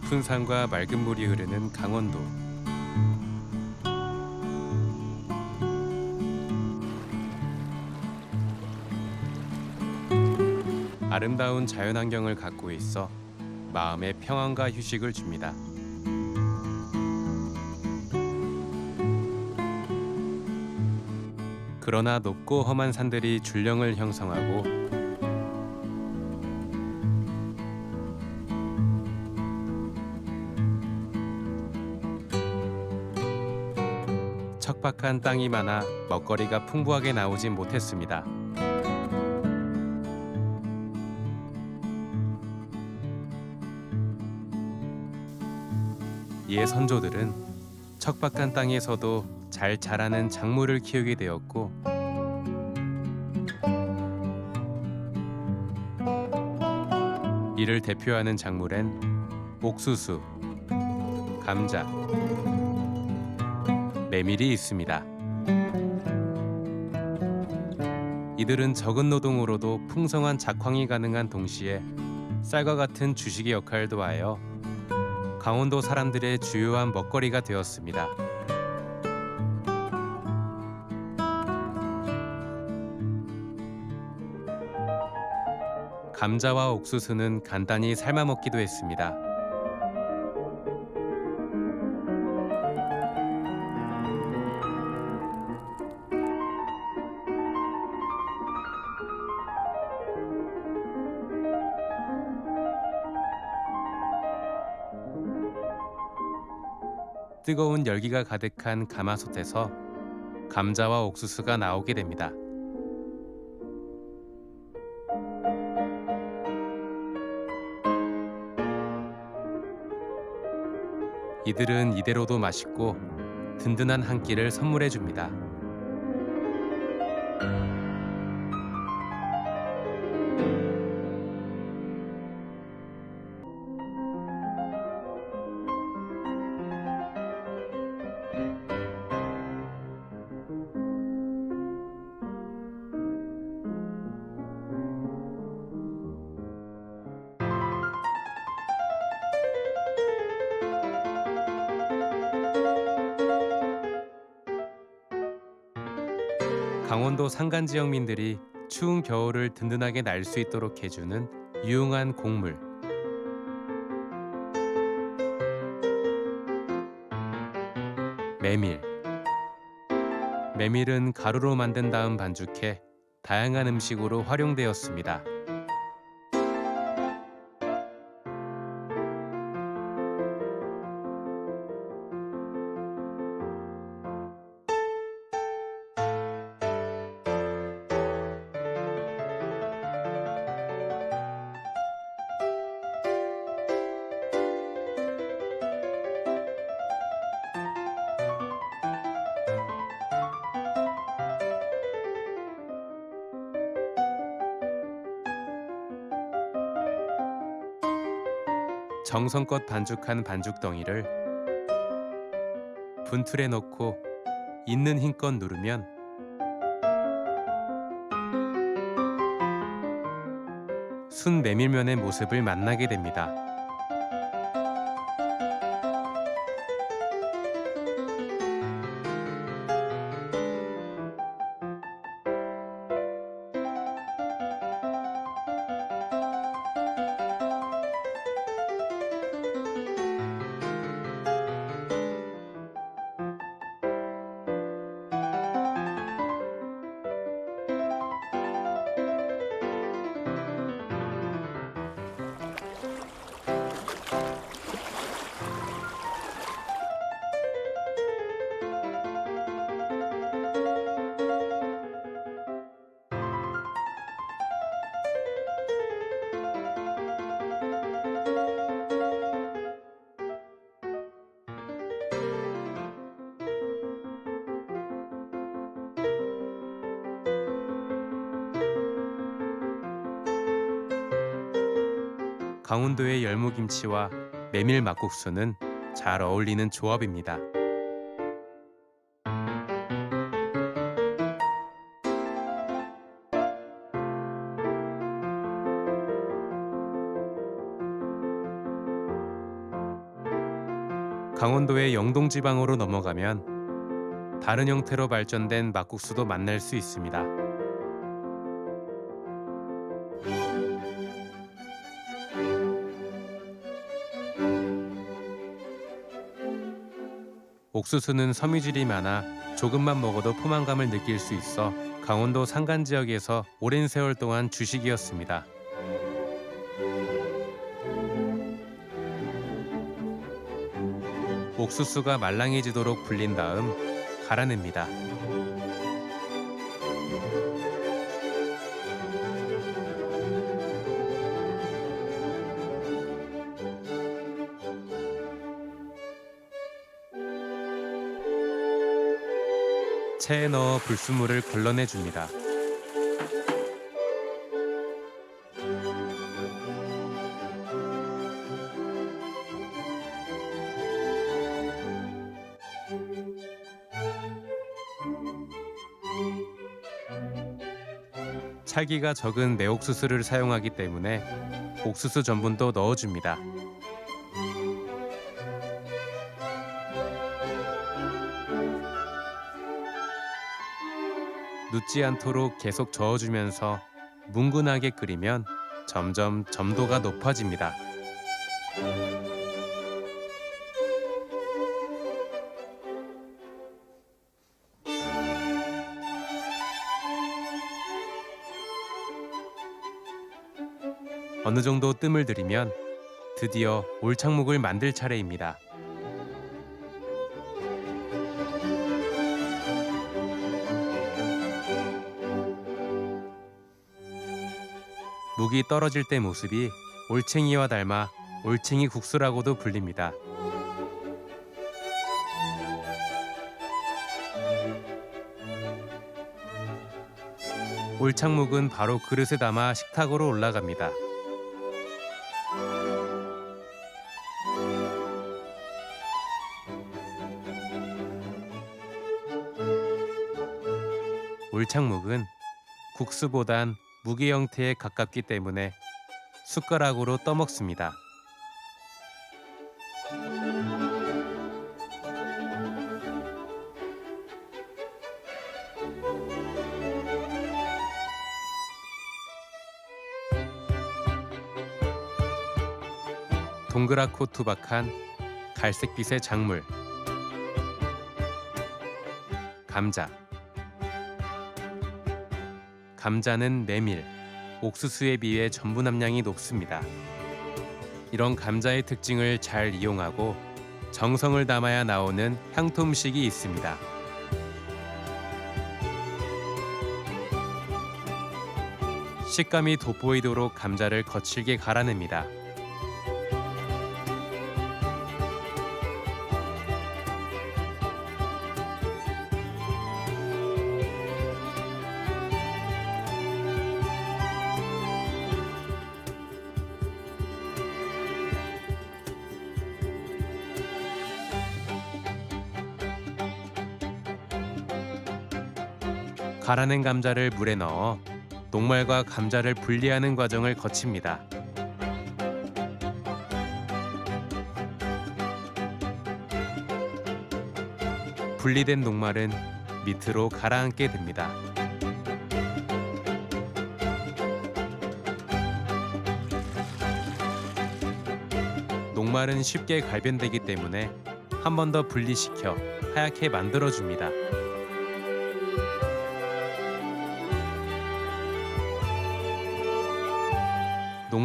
높은 산과 맑은 물이 흐르는 강원도. 아름다운 자연환경을 갖고 있어 마음의 평안과 휴식을 줍니다. 그러나 높고 험한 산들이 줄령을 형성하고 척박한 땅이 많아 먹거리가 풍부하게 나오진 못했습니다. 이에 선조들은 척박한 땅에서도 잘 자라는 작물을 키우게 되었고 이를 대표하는 작물엔 옥수수, 감자, 메밀이 있습니다. 이들은 적은 노동으로도 풍성한 작황이 가능한 동시에 쌀과 같은 주식의 역할도 하여 강원도 사람들의 주요한 먹거리가 되었습니다. 감자와 옥수수는 간단히 삶아 먹기도 했습니다. 뜨거운 열기가 가득한 가마솥에서 감자와 옥수수가 나오게 됩니다. 이들은 이대로도 맛있고 든든한 한 끼를 선물해 줍니다. 강원도 산간 지역민들이 추운 겨울을 든든하게 날 수 있도록 해주는 유용한 곡물. 메밀. 메밀은 가루로 만든 다음 반죽해 다양한 음식으로 활용되었습니다. 정성껏 반죽한 반죽덩이를 분틀에 넣고 있는 힘껏 누르면 순 메밀면의 모습을 만나게 됩니다. 강원도의 열무김치와 메밀 막국수는 잘 어울리는 조합입니다. 강원도의 영동 지방으로 넘어가면 다른 형태로 발전된 막국수도 만날 수 있습니다. 옥수수는 섬유질이 많아 조금만 먹어도 포만감을 느낄 수 있어 강원도 산간 지역에서 오랜 세월 동안 주식이었습니다. 옥수수가 말랑해지도록 불린 다음 갈아냅니다. 체에 넣어 불순물을 걸러내 줍니다. 찰기가 적은 매옥수수를 사용하기 때문에 옥수수 전분도 넣어줍니다. 눕지 않도록 계속 저어주면서 뭉근하게 끓이면 점점 점도가 높아집니다. 어느 정도 뜸을 들이면 드디어 올창묵을 만들 차례입니다. 묵이 떨어질 때 모습이 올챙이와 닮아 올챙이 국수라고도 불립니다. 올창묵은 바로 그릇에 담아 식탁으로 올라갑니다. 올창묵은 국수보단 무게 형태에 가깝기 때문에 숟가락으로 떠먹습니다. 동그랗고 투박한 갈색빛의 작물 감자 감자는 메밀, 옥수수에 비해 전분 함량이 높습니다. 이런 감자의 특징을 잘 이용하고 정성을 담아야 나오는 향토 음식이 있습니다. 식감이 돋보이도록 감자를 거칠게 갈아냅니다. 갈아낸 감자를 물에 넣어 녹말과 감자를 분리하는 과정을 거칩니다. 분리된 녹말은 밑으로 가라앉게 됩니다. 녹말은 쉽게 갈변되기 때문에 한 번 더 분리시켜 하얗게 만들어 줍니다.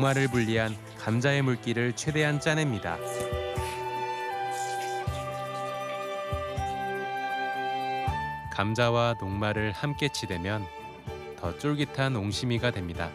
녹말을 분리한 감자의 물기를 최대한 짜냅니다. 감자와 녹말을 함께 치대면 더 쫄깃한 옹심이가 됩니다.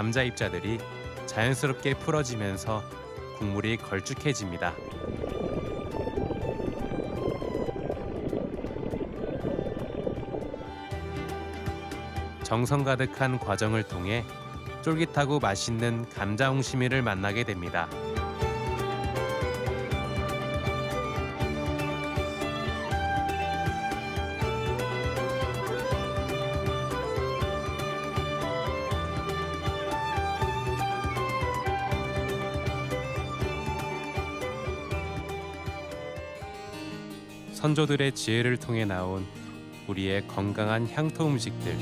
감자 입자들이 자연스럽게 풀어지면서 국물이 걸쭉해집니다. 정성 가득한 과정을 통해 쫄깃하고 맛있는 감자 홍시미를 만나게 됩니다. 선조들의 지혜를 통해 나온 우리의 건강한 향토 음식들.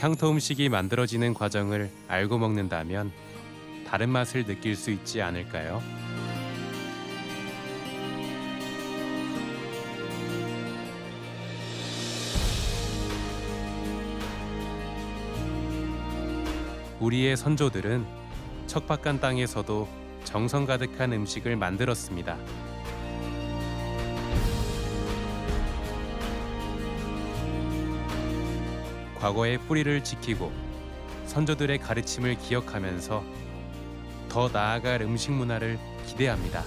향토 음식이 만들어지는 과정을 알고 먹는다면 다른 맛을 느낄 수 있지 않을까요? 우리의 선조들은 척박한 땅에서도 정성 가득한 음식을 만들었습니다. 과거의 뿌리를 지키고 선조들의 가르침을 기억하면서 더 나아갈 음식 문화를 기대합니다.